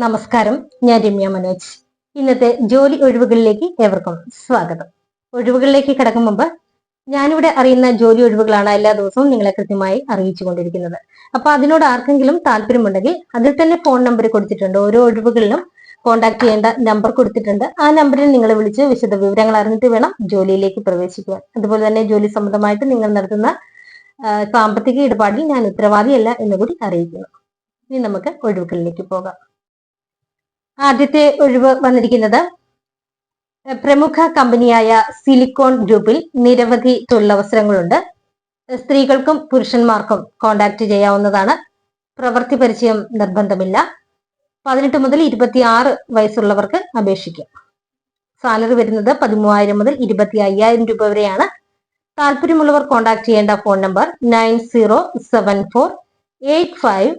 നമസ്കാരം ഞാൻ രമ്യ മനോജ്. ഇന്നത്തെ ജോലി ഒഴിവുകളിലേക്ക് ഏവർക്കും സ്വാഗതം. ഒഴിവുകളിലേക്ക് കിടക്കും മുമ്പ് ഞാനിവിടെ അറിയുന്ന ജോലി ഒഴിവുകളാണ് എല്ലാ ദിവസവും നിങ്ങളെ കൃത്യമായി അറിയിച്ചു കൊണ്ടിരിക്കുന്നത്. അപ്പൊ അതിനോട് ആർക്കെങ്കിലും താല്പര്യമുണ്ടെങ്കിൽ അതിൽ തന്നെ ഫോൺ നമ്പർ കൊടുത്തിട്ടുണ്ട്. ഓരോ ഒഴിവുകളിലും കോൺടാക്ട് ചെയ്യേണ്ട നമ്പർ കൊടുത്തിട്ടുണ്ട്. ആ നമ്പറിൽ നിങ്ങൾ വിളിച്ച് വിശദ വിവരങ്ങൾ അറിഞ്ഞിട്ട് വേണം ജോലിയിലേക്ക് പ്രവേശിക്കുവാൻ. അതുപോലെ തന്നെ ജോലി സംബന്ധമായിട്ട് നിങ്ങൾ നടത്തുന്ന സാമ്പത്തിക ഇടപാടിൽ ഞാൻ ഉത്തരവാദിയല്ല എന്നുകൂടി അറിയിക്കുന്നു. ഇനി നമുക്ക് ഒഴിവുകളിലേക്ക് പോകാം. ആദ്യത്തെ ഒഴിവ് വന്നിരിക്കുന്നത് പ്രമുഖ കമ്പനിയായ സിലിക്കോൺ ഗ്രൂപ്പിൽ നിരവധി തൊഴിലവസരങ്ങളുണ്ട്. സ്ത്രീകൾക്കും പുരുഷന്മാർക്കും കോണ്ടാക്ട് ചെയ്യാവുന്നതാണ്. പ്രവൃത്തി പരിചയം നിർബന്ധമില്ല. പതിനെട്ട് മുതൽ ഇരുപത്തി ആറ് വയസ്സുള്ളവർക്ക് അപേക്ഷിക്കാം. സാലറി വരുന്നത് പതിമൂവായിരം മുതൽ ഇരുപത്തി അയ്യായിരം രൂപ വരെയാണ്. താല്പര്യമുള്ളവർ കോണ്ടാക്ട് ചെയ്യേണ്ട phone number nine zero seven four eight five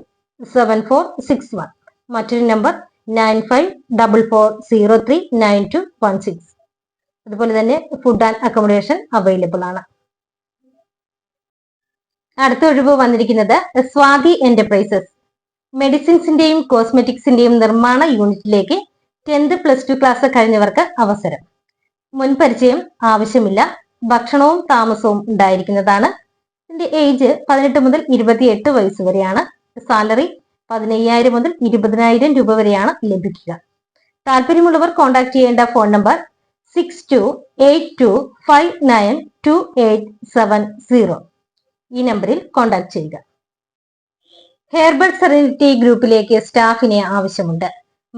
seven four six one. മറ്റൊരു number nine five double four zero three nine two one six. അതുപോലെ തന്നെ ഫുഡ് ആൻഡ് അക്കോമഡേഷൻ അവൈലബിൾ ആണ്. അടുത്ത ഒഴിവ് വന്നിരിക്കുന്നത് സ്വാതി എന്റർപ്രൈസസ് മെഡിസിൻസിന്റെയും കോസ്മെറ്റിക്സിന്റെയും നിർമ്മാണ യൂണിറ്റിലേക്ക് ടെൻത്ത് പ്ലസ് ടു ക്ലാസ് കഴിഞ്ഞവർക്ക് അവസരം. മുൻപരിചയം ആവശ്യമില്ല. ഭക്ഷണവും താമസവും ഉണ്ടായിരിക്കുന്നതാണ്. ഇതിന്റെ ഏജ് പതിനെട്ട് മുതൽ ഇരുപത്തിയെട്ട് വയസ്സ് വരെയാണ്. സാലറി പതിനയ്യായിരം മുതൽ ഇരുപതിനായിരം രൂപ വരെയാണ് ലഭിക്കുക. താല്പര്യമുള്ളവർ കോൺടാക്ട് ചെയ്യേണ്ട phone number six two eight two five nine two eight seven zero ഈ നമ്പറിൽ കോൺടാക്ട് ചെയ്യുക. ഹെയർബൽ സെറിനിറ്റി ഗ്രൂപ്പിലേക്ക് സ്റ്റാഫിനെ ആവശ്യമുണ്ട്.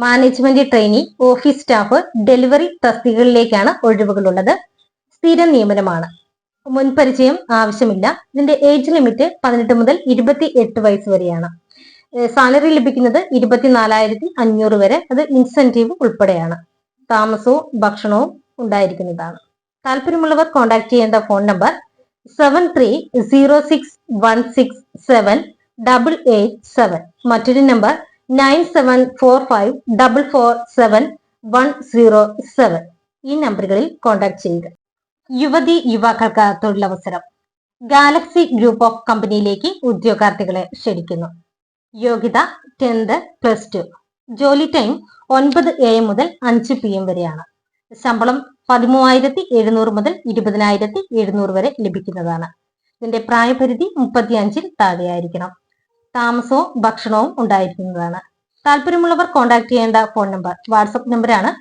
Management trainee office staff delivery തസ്തികകളിലേക്കാണ് ഒഴിവുകളുള്ളത് സ്ഥിര നിയമനമാണ്. മുൻപരിചയം ആവശ്യമില്ല. ഇതിന്റെ ഏജ് ലിമിറ്റ് പതിനെട്ട് മുതൽ ഇരുപത്തി എട്ട് വയസ്സ് വരെയാണ്. സാലറി ലഭിക്കുന്നത് ഇരുപത്തിനാലായിരത്തി അഞ്ഞൂറ് വരെ. അത് ഇൻസെന്റീവ് ഉൾപ്പെടെയാണ്. താമസവും ഭക്ഷണവും ഉണ്ടായിരിക്കുന്നതാണ്. താല്പര്യമുള്ളവർ കോൺടാക്ട് ചെയ്യേണ്ട phone number seven three zero six one six seven double eight seven മറ്റൊരു number nine seven four five double four seven one zero seven ഈ നമ്പറുകളിൽ കോൺടാക്ട് ചെയ്യുക. യുവതി യുവാക്കൾക്ക് തൊഴിലവസരം. ഗാലക്സി ഗ്രൂപ്പ് ഓഫ് കമ്പനിയിലേക്ക് ഉദ്യോഗാർത്ഥികളെ ക്ഷണിക്കുന്നു. യോഗ്യത ടെൻത്ത് പ്ലസ് ടു. ജോലി ടൈം ഒൻപത് എ എം മുതൽ അഞ്ച് പി എം വരെയാണ്. ശമ്പളം പതിമൂവായിരത്തി എഴുന്നൂറ് മുതൽ ഇരുപതിനായിരത്തി എഴുന്നൂറ് വരെ ലഭിക്കുന്നതാണ്. ഇതിന്റെ പ്രായപരിധി മുപ്പത്തിയഞ്ചിൽ താഴെയായിരിക്കണം. താമസവും ഭക്ഷണവും ഉണ്ടായിരിക്കുന്നതാണ്. താല്പര്യമുള്ളവർ കോൺടാക്ട് ചെയ്യേണ്ട ഫോൺ നമ്പർ വാട്സപ്പ് നമ്പറാണ്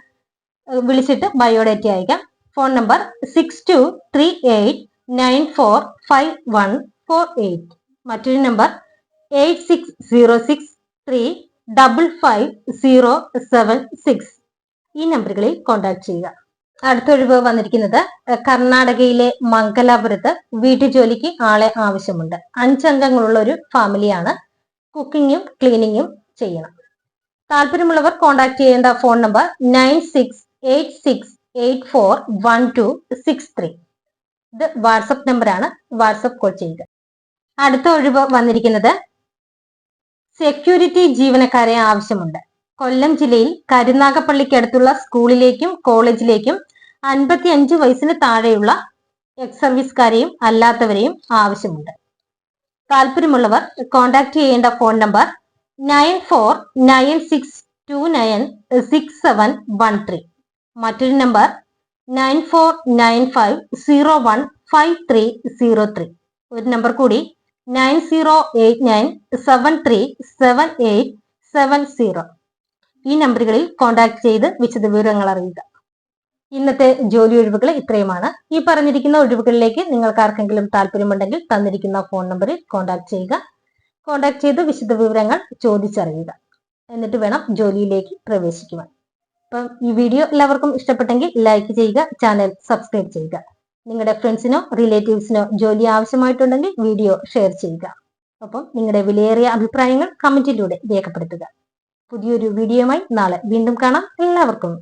വിളിച്ചിട്ട് ബയോഡേറ്റ അയക്കാം. Phone number six two three eight nine four five one four eight മറ്റൊരു number eight six zero six three double five zero seven six ഈ നമ്പറുകളിൽ കോൺടാക്ട് ചെയ്യുക. അടുത്ത ഒഴിവ് വന്നിരിക്കുന്നത് കർണാടകയിലെ മംഗലാപുരത്ത് വീട്ടുജോലിക്ക് ആളെ ആവശ്യമുണ്ട്. അഞ്ചംഗങ്ങളുള്ള ഒരു ഫാമിലിയാണ്. കുക്കിങ്ങും ക്ലീനിങ്ങും ചെയ്യണം. താല്പര്യമുള്ളവർ കോൺടാക്ട് ചെയ്യേണ്ട phone number nine six eight six eight four one two six three ഇത് വാട്സപ്പ് നമ്പറാണ്. വാട്സപ്പ് കോൾ ചെയ്യുക. അടുത്ത ഒഴിവ് വന്നിരിക്കുന്നത് സെക്യൂരിറ്റി ജീവനക്കാരെ ആവശ്യമുണ്ട്. കൊല്ലം ജില്ലയിൽ കരുനാഗപ്പള്ളിക്കടുത്തുള്ള സ്കൂളിലേക്കും കോളേജിലേക്കും അൻപത്തി അഞ്ച് വയസ്സിന് താഴെയുള്ള എക്സ് സർവീസുകാരെയും അല്ലാത്തവരെയും ആവശ്യമുണ്ട്. താല്പര്യമുള്ളവർ കോൺടാക്ട് ചെയ്യേണ്ട phone number nine four nine six two nine six seven one three മറ്റൊരു number nine four nine five zero one five three zero three ഒരു നമ്പർ കൂടി nine zero eight nine seven three seven eight seven zero ഈ നമ്പറുകളിൽ contact ചെയ്ത് വിശദ വിവരങ്ങൾ അറിയുക. ഇന്നത്തെ ജോലി ഒഴിവുകൾ ഇത്രയുമാണ്. ഈ പറഞ്ഞിരിക്കുന്ന ഒഴിവുകളിലേക്ക് നിങ്ങൾക്ക് ആർക്കെങ്കിലും താല്പര്യമുണ്ടെങ്കിൽ തന്നിരിക്കുന്ന ഫോൺ നമ്പറിൽ കോൺടാക്ട് ചെയ്യുക. കോൺടാക്ട് ചെയ്ത് വിശദ വിവരങ്ങൾ ചോദിച്ചറിയുക. എന്നിട്ട് വേണം ജോലിയിലേക്ക് പ്രവേശിക്കുവാൻ. അപ്പം ഈ വീഡിയോ എല്ലാവർക്കും ഇഷ്ടപ്പെട്ടെങ്കിൽ ലൈക്ക് ചെയ്യുക ചാനൽ സബ്സ്ക്രൈബ് ചെയ്യുക. നിങ്ങളുടെ ഫ്രണ്ട്സിനോ റിലേറ്റീവ്സിനോ ജോലി ആവശ്യമായിട്ടുണ്ടെങ്കിൽ വീഡിയോ ഷെയർ ചെയ്യുക. ഒപ്പം നിങ്ങളുടെ വിലയേറിയ അഭിപ്രായങ്ങൾ കമന്റിലൂടെ രേഖപ്പെടുത്തുക. പുതിയൊരു വീഡിയോയുമായി നാളെ വീണ്ടും കാണാം. എല്ലാവർക്കും